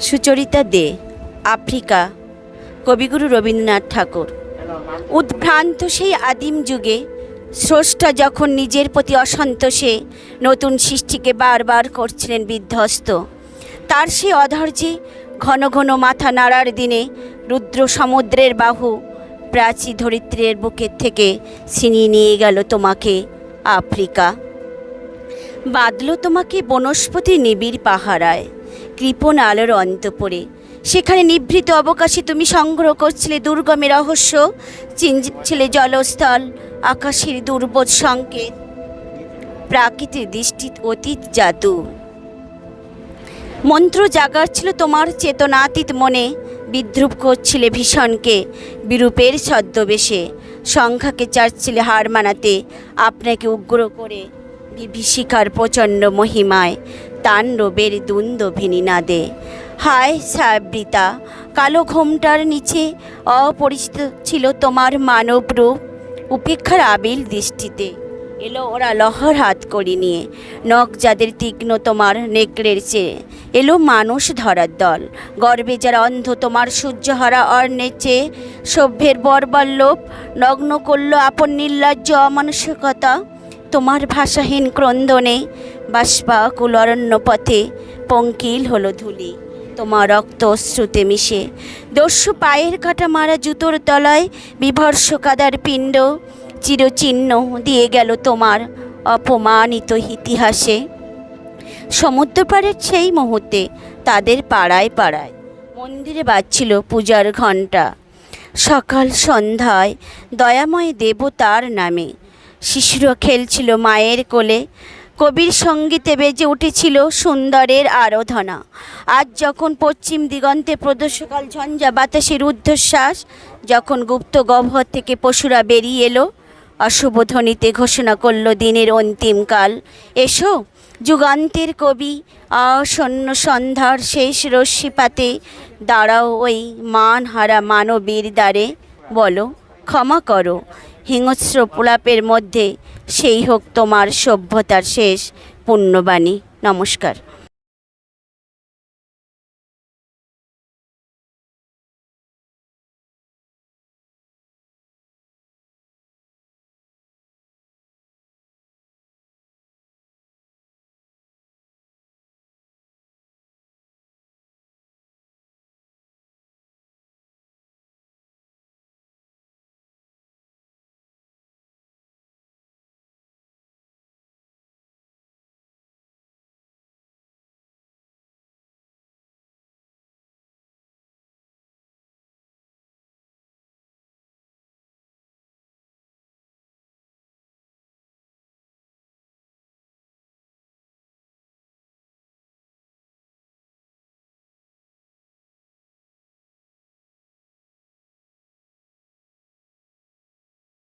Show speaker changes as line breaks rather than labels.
সুচরিতা দে, Africa, কবিগুরু রবীন্দ্রনাথ ঠাকুর। উদ্ভ্রান্ত সেই আদিম যুগে, স্রষ্টা যখন নিজের প্রতি অসন্তোষে নতুন সৃষ্টিকে বারবার করছিলেন বিধ্বস্ত, তার সে অধৈর্যে ঘন ঘন মাথা নাড়ার দিনে রুদ্র সমুদ্রের বাহু প্রাচী ধরিত্রীর বুকের থেকে ছিনিয়ে নিয়ে গেল তোমাকে, আফ্রিকা। বাঁধল তোমাকে বনস্পতি নিবিড় পাহারায়। কৃপণ আলোর অন্তপরে। সেখানে নিভৃত অবকাশে তুমি সংগ্রহ করছিলে দুর্গমের রহস্য, চিনছিলে জলস্থল, আকাশের দুর্বোধ সংকেত, প্রাকৃতিক দৃষ্টি অতীত জাদু। মন্ত্র জাগাচ্ছিল তোমার চেতনাতীত মনে, বিদ্রুপ করছিলে ভীষণকে, বিরূপের ছদ্মবেশে। সংখ্যাকে চাচ্ছিলে হার মানাতে, আপনাকে উগ্র করে বিভীষিকার প্রচণ্ড মহিমায়, তাণ্ডবের দ্বন্দ্বভিনী নাদে হায় সাবৃতা কালো ঘোমটার নিচে অপরিচিত ছিল তোমার মানব রূপ। উপেক্ষার আবিল দৃষ্টিতে এলো ওরা লহর হাত করি নিয়ে। নখ যাদের তীক্ষ্ণ তোমার নেকড়ের চেয়ে। এলো মানুষ ধরার দল। গর্বে যারা অন্ধ তোমার সূর্যহারা অর্ণের চেয়ে। সভ্যের বরবল্লভ নগ্ন করল আপন নির্লজ্জ অমানসিকতা তোমার ভাষাহীন ক্রন্দনে বাষ্পাকুল অরণ্য পথে পঙ্কিল হলো ধুলি। তোমার রক্ত অশ্রুতে মিশে। দস্যু পায়ের কাটা মারা জুতোর তলায় বিভর্ষ কাদার পিণ্ড চিরচিহ্ন দিয়ে গেল তোমার অপমানিত ইতিহাসে। সমুদ্রপাড়ের সেই মুহূর্তে তাদের পাড়ায় পাড়ায় মন্দিরে বাজছিল পূজার ঘণ্টা। সকাল সন্ধ্যায় দয়াময় দেবতার নামে শিশুরা খেলছিল মায়ের কোলে। কবির সঙ্গীতে বেজে উঠেছিল সুন্দরের আরাধনা। আজ যখন পশ্চিম দিগন্তে প্রদর্শকাল ঝঞ্ঝা বাতাসের ঊর্ধ্বশ্বাস যখন গুপ্ত গহ্বর থেকে পশুরা বেরিয়ে এলো, অশুভ ধ্বনিতে ঘোষণা করল দিনের অন্তিমকাল এসো, যুগান্তের কবি, আসন্ন সন্ধ্যার শেষ রশ্মিপাতে দাঁড়াও ওই মানহারা মানবীর দ্বারে। বলো, ক্ষমা করো। হিংস্র প্রলাপের মধ্যে সেই হোক তোমার সভ্যতার শেষ পুণ্যবাণী। নমস্কার।